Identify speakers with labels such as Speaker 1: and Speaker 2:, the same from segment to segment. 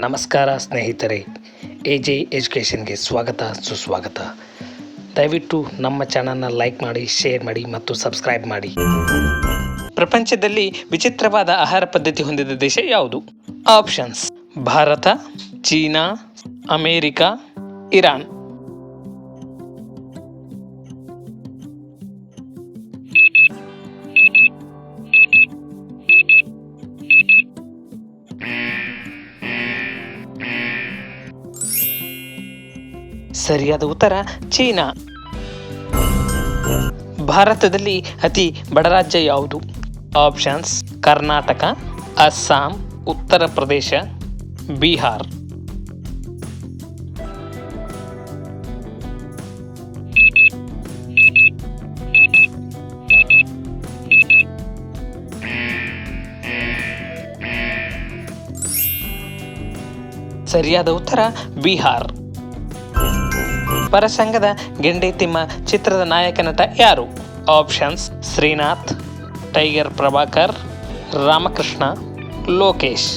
Speaker 1: ನಮಸ್ಕಾರ ಸ್ನೇಹಿತರೆ A J ಎಜುಕೇಷನ್ಗೆ ಸ್ವಾಗತ, ಸುಸ್ವಾಗತ. ದಯವಿಟ್ಟು ನಮ್ಮ ಚಾನಲ್ನ ಲೈಕ್ ಮಾಡಿ, ಶೇರ್ ಮಾಡಿ ಮತ್ತು ಸಬ್ಸ್ಕ್ರೈಬ್ ಮಾಡಿ. ಪ್ರಪಂಚದಲ್ಲಿ ವಿಚಿತ್ರವಾದ ಆಹಾರ ಪದ್ಧತಿ ಹೊಂದಿದ ದೇಶ ಯಾವುದು? Options. Bharat, China, America, Iran. ಸರಿಯಾದ ಉತ್ತರ ಚೀನಾ. ಭಾರತದಲ್ಲಿ ಅತಿ ಬಡ ರಾಜ್ಯ ಯಾವುದು? ಆಪ್ಷನ್ಸ್, ಕರ್ನಾಟಕ, ಅಸ್ಸಾಂ, ಉತ್ತರ ಪ್ರದೇಶ, ಬಿಹಾರ್. ಸರಿಯಾದ ಉತ್ತರ ಬಿಹಾರ್. ಪರಸಂಗದ ಗೆಂಡೆ ತಿಮ್ಮ ಚಿತ್ರದ ನಾಯಕ ನಟ ಯಾರು? Options, Srinath, Tiger Prabhakar, Ramakrishna, Lokesh.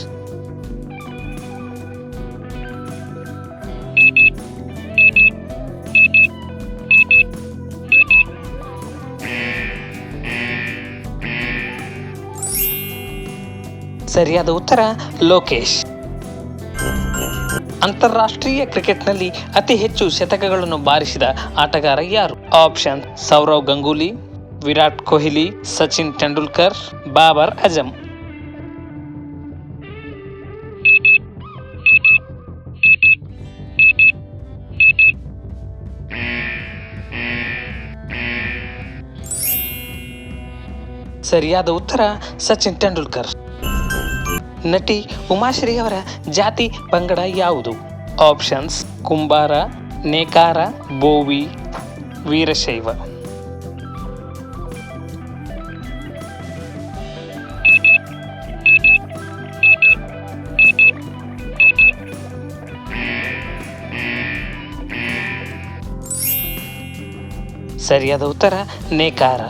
Speaker 1: ಸರಿಯಾದ ಉತ್ತರ ಲೋಕೇಶ್. ಅಂತಾರಾಷ್ಟ್ರೀಯ ಕ್ರಿಕೆಟ್ನಲ್ಲಿ ಅತಿ ಹೆಚ್ಚು ಶತಕಗಳನ್ನು ಬಾರಿಸಿದ ಆಟಗಾರ ಯಾರು? ಆಪ್ಷನ್, ಸೌರವ್ ಗಂಗೂಲಿ, ವಿರಾಟ್ ಕೊಹ್ಲಿ, ಸಚಿನ್ ತೆಂಡೂಲ್ಕರ್, ಬಾಬರ್ ಅಜಮ್ ಸರಿಯಾದ ಉತ್ತರ ಸಚಿನ್ ತೆಂಡೂಲ್ಕರ್. ನಟಿ ಉಮಾಶ್ರೀ ಅವರ ಜಾತಿ ಪಂಗಡ ಯಾವುದು? ಆಪ್ಷನ್ಸ್ ಕುಂಬಾರ ನೇಕಾರ ಬೋವಿ ವೀರಶೈವ. ಸರಿಯಾದ ಉತ್ತರ ನೇಕಾರ.